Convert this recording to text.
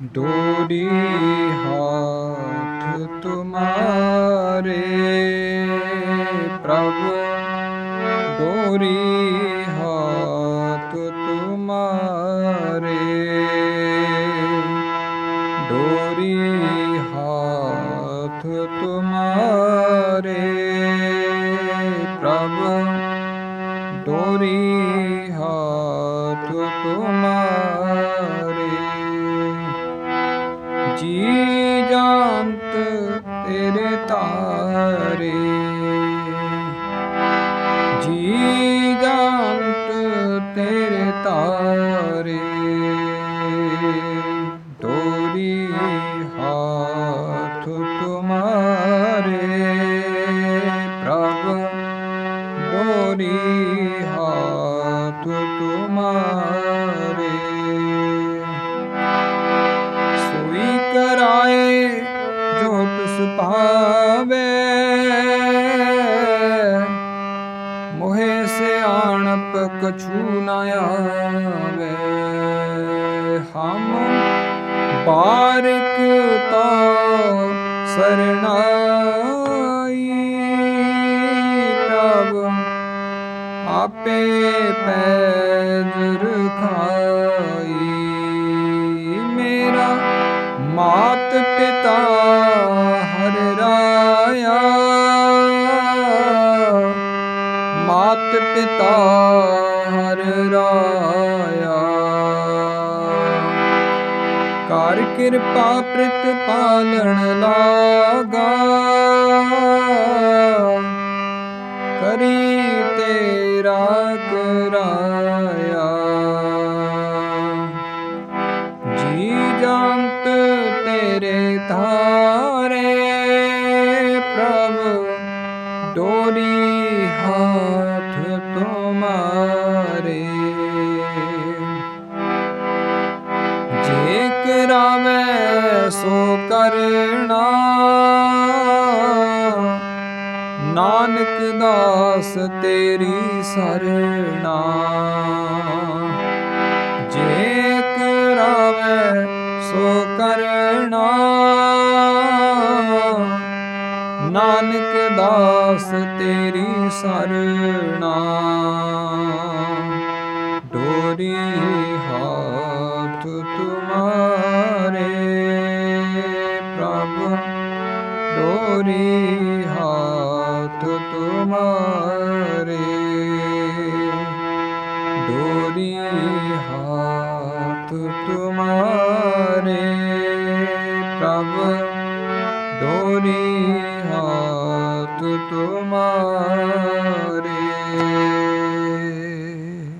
ডোরি হাত তোমারে প্রভু ডোরি হাত তোমারে। ডোরি হাত তোমারে প্রভু ডোরি হাত তোমার। ਤੇਰੇ ਤਾਰੇ ਜੀ ਜਾਂਤ ਤੇਰੇ ਤਾਰੇ ਡੋਰੀ ਹਾਥ ਤੁਮਾਰੇ ਪ੍ਰਭ ਭਾਵੇ ਮੋਹਿ ਸਿਆਣਪ ਕਛੂ ਨ ਆਵੇ। ਹਮ ਬਾਰਿਕ ਤੋ ਸਰਣਾਈ ਪ੍ਰਭ ਆਪੇ ਪੈਜ ਰਖਾਈ ਰਾਇਆ ਮਾਤ ਪਿਤਾ ਹਰ ਰਾਇਆ। ਕਰ ਕਿਰਪਾ ਪ੍ਰਿਤ ਪਾਲਣ ਲਾਗਾ। ਕਰੀ ਤੇਰਾ ਕਰਾਇਆ ਜੀ ਜੰਤ ਤੇਰੇ ਧਾਰੇ। ਡੋਰੀ ਹਾਥ ਤੁਮਾਰੇ ਜੇ ਕਰਾਵੇ ਸੋ ਕਰਨਾ ਨਾਨਕ ਦਾਸ ਤੇਰੀ ਸਰਣਾ ਜੇ ਕਰਾਵੇ ਸੋ ਕਰਣਾ ਨਾਨਕ ਦਾਸ ਤੇਰੀ ਸਰਣਾ। ਡੋਰੀ ਹਾਥ ਤੁਮਾਰੇ ਪ੍ਰਭ। ਡੋਰੀ ਹਾਥ ਤੁਮਾਰੇ। ਡੋਰੀ ਹਾਥ ਤੁਮਾਰੇ ਪ੍ਰਭ। ਡੋਰੀ ਹਾਥ ਤੁਮਾਰੇ